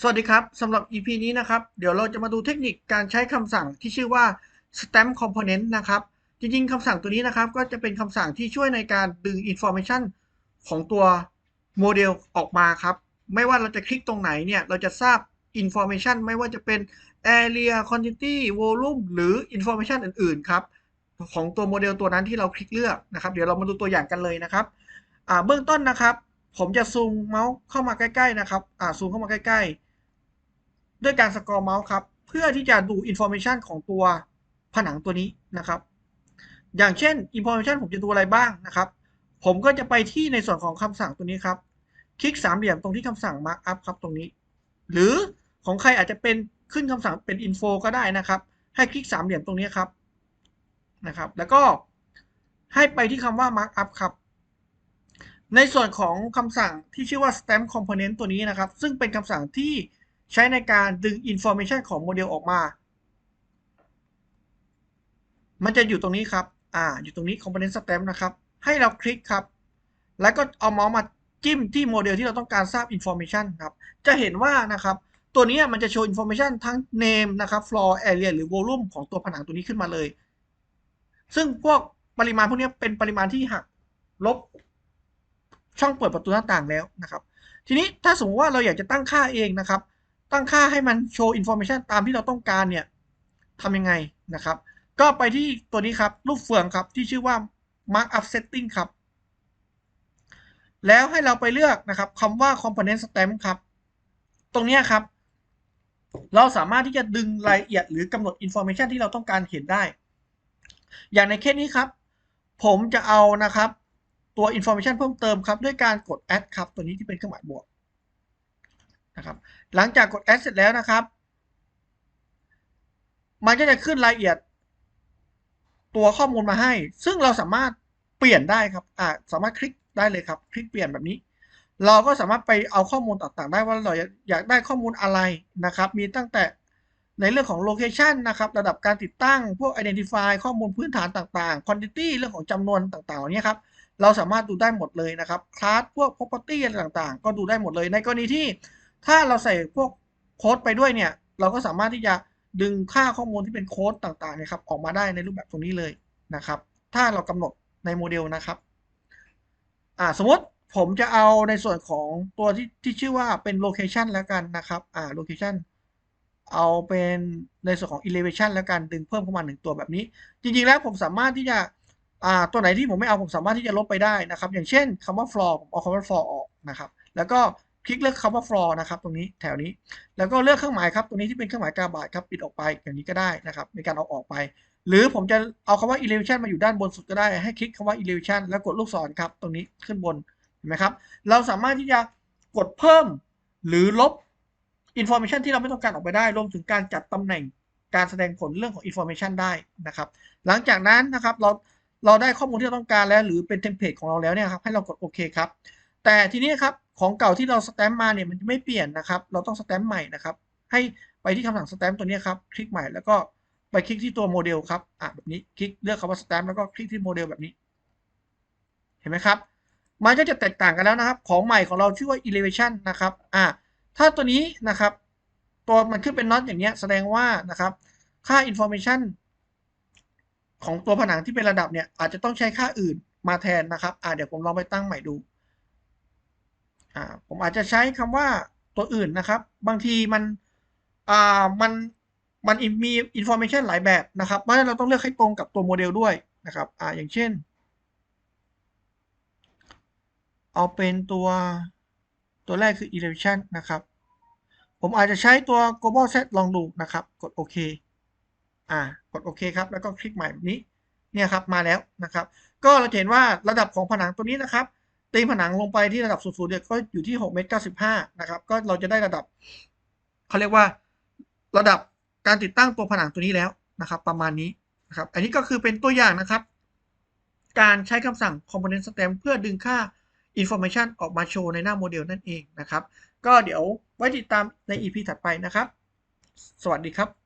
สวัสดีครับสำหรับ EP นี้นะครับ เดี๋ยวเราจะมาดูเทคนิคการใช้คำสั่งที่ชื่อว่า stamp component นะครับ จริงๆคำสั่งตัวนี้นะครับก็จะเป็นคำสั่งที่ช่วยในการดึง information ของตัวโมเดลออกมาครับ ไม่ว่าเราจะคลิกตรงไหนเนี่ย เราจะทราบ information ไม่ว่าจะเป็น area quantity volume หรือ information อื่นๆครับ ของตัวโมเดลตัวนั้นที่เราคลิกเลือกนะครับ เดี๋ยวเรามาดูตัวอย่างกันเลยนะครับเบื้องต้นนะครับ ผมจะซูมเมาส์เข้ามาใกล้ๆนะครับซูมเข้ามาใกล้ๆ ด้วยการสกอรอเมาส์ครับ เพื่อที่จะดูอินโฟ a t ชันของตัวผนังตัวนี้นะครับ อย่างเช่นอินโฟ a t ชันผมจะดูอะไรบ้างนะครับ ผมก็จะไปที่ในส่วนของคำสั่งตัวนี้ครับ คลิกสามเหลี่ยมตรงที่คำสั่ง markup ครับตรงนี้ หรือของใครอาจจะเป็นขึ้นคำสั่งเป็น info ก็ได้นะครับ ให้คลิกสามเหลี่ยมตรงนี้ครับนะครับ แล้วก็ให้ไปที่คำว่า markup ครับในส่วนของคำสั่งที่ชื่อว่า stamp component ตัวนี้นะครับ ซึ่งเป็นคำสั่งที่ ใช้ในการดึง information ของโมเดลออกมา มันจะอยู่ตรงนี้ครับ อ่า อยู่ตรงนี้ component stamp นะครับ ให้เราคลิกครับ แล้วก็เอาเมาส์มาจิ้มที่โมเดลที่เราต้องการทราบ information ครับ จะเห็นว่านะครับ ตัวนี้มันจะโชว์ information ทั้ง name นะครับ floor area หรือ volume ของตัวผนังตัวนี้ขึ้นมาเลย ซึ่งพวกปริมาณพวกนี้เป็นปริมาณที่หักลบช่องเปิดประตูหน้าต่างแล้วนะครับ ทีนี้ถ้าสมมติว่าเราอยากจะตั้งค่าเองนะครับ ตั้งค่าให้มันโชว์อินโฟ a t ชันตามที่เราต้องการเนี่ยทำยังไงนะครับ ก็ไปที่ตัวนี้ครับ รูปเฟืองครับที่ชื่อว่า markup setting ครับ แล้วให้เราไปเลือกนะครับคำว่า component stamp ครับ ตรงนี้ครับ เราสามารถที่จะดึงรายละเอียดหรือกำหนดอินโฟ a t ชันที่เราต้องการเห็นได้ อย่างในเคสนี้ครับ ผมจะเอานะครับตัว information เพิ่มเติมครับ ด้วยการกด add ครับ ตัวนี้ที่เป็นเครื่องหมายบวก นะครับหลังจากกด add เสร็จแล้วนะครับ มันก็จะขึ้นรายละเอียด ตัวข้อมูลมาให้ ซึ่งเราสามารถเปลี่ยนได้ครับอ่าสามารถคลิกได้เลยครับ คลิกเปลี่ยนแบบนี้ เราก็สามารถไปเอาข้อมูลต่างๆ ได้ว่าเราอยากได้ข้อมูลอะไรนะครับ มีตั้งแต่ในเรื่องของโลเคชันนะครับ ระดับการติดตั้ง พวก identify ข้อมูลพื้นฐานต่างๆ quantity เรื่องของจำนวนต่างๆเนี้ครับ เราสามารถดูได้หมดเลยนะครับคลาสพวก property อะไรต่างๆ ก็ดูได้หมดเลย ในกรณีที่ ถ้าเราใส่พวกโค้ดไปด้วยเนี่ย เราก็สามารถที่จะดึงค่าข้อมูลที่เป็นโค้ดต่างๆเนี่ยครับออกมาได้ในรูปแบบตรงนี้เลยนะครับ ถ้าเรากำหนดในโมเดลนะครับอ่าสมมติผมจะเอาในส่วนของตัวที่ที่ชื่อว่าเป็น location แล้วกันนะครับอ่า location เอาเป็นในส่วนของ elevation แล้วกันดึงเพิ่มเข้ามาหนึ่งตัวแบบนี้ จริงๆแล้วผมสามารถที่จะอ่าตัวไหนที่ผมไม่เอาผมสามารถที่จะลบไปได้นะครับ อย่างเช่นคำว่า floor ผมเอาคำว่า floor ออกนะครับ แล้วก็ คลิกเลือกคำว่า floor นะครับ ตรงนี้แถวนี้ แล้วก็เลือกเครื่องหมายครับ ตรงนี้ที่เป็นเครื่องหมายกาบาทครับ ปิดออกไปอย่างนี้ก็ได้นะครับ ในการเอาออกไป หรือผมจะเอาคำว่า elevation มาอยู่ด้านบนสุดก็ได้ ให้คลิกคำว่า elevation แล้วกดลูกศรครับ ตรงนี้ขึ้นบน เห็นไหมครับ เราสามารถที่จะกดเพิ่มหรือลบ information ที่เราไม่ต้องการออกไปได้ รวมถึงการจัดตำแหน่งการแสดงผลเรื่องของ information ได้นะครับ หลังจากนั้นนะครับเราเราได้ข้อมูลที่เราต้องการแล้ว หรือเป็นเทมเพลตของเราแล้วเนี่ยครับให้เรากดโอเคครับ แต่ทีนี้ครับของเก่าที่เราสแตมป์มาเนี่ยมันจะไม่เปลี่ยนนะครับ เราต้องสแตมป์ใหม่นะครับ ให้ไปที่คำสั่งสแตมป์ตัวนี้ครับคลิกใหม่แล้วก็ไปคลิกที่ตัวโมเดลครับอะแบบนี้คลิกเลือกคำว่าสแตมป์แล้วก็คลิกที่โมเดลแบบนี้ เห็นไหมครับ มันก็จะแตกต่างกันแล้วนะครับ ของใหม่ของเราชื่อว่า elevation นะครับอ่าถ้าตัวนี้นะครับ ตัวมันขึ้นเป็นน็อตอย่างเงี้ยแสดงว่านะครับ ค่า information ของตัวผนังที่เป็นระดับเนี่ยอาจจะต้องใช้ค่าอื่นมาแทนนะครับอ่าเดี๋ยวผมลองไปตั้งใหม่ดู ผมอาจจะใช้คำว่าตัวอื่นนะครับ บางทีมันมันมันมี information หลายแบบนะครับเพราะฉะนั้นเราต้องเลือกให้ตรงกับตัวโมเดลด้วยนะครับออย่างเช่น เอาเป็นตัวตัวแรกคือ elevation นะครับ ผมอาจจะใช้ตัว global set ลองดูนะครับ กดโอเคอ่ากดโอเคครับ แล้วก็คลิกใหม่แบบนี้ เนี่ยครับ มาแล้วนะครับ ก็เราเห็นว่าระดับของผนังตัวนี้นะครับ ตีผนังลงไปที่ระดับสูงๆเนี่ยก็อยู่ที่6เมตร95นะครับก็เราจะได้ระดับเขาเรียกว่าระดับการติดตั้งตัวผนังตัวนี้แล้วนะครับ ประมาณนี้นะครับอันนี้ก็คือเป็นตัวอย่างนะครับ การใช้คำสั่ง component stamp เพื่อดึงค่า information ออกมาโชว์ในหน้าโมเดลนั่นเองนะครับ ก็เดี๋ยวไว้ติดตามใน EP ถัดไปนะครับ สวัสดีครับ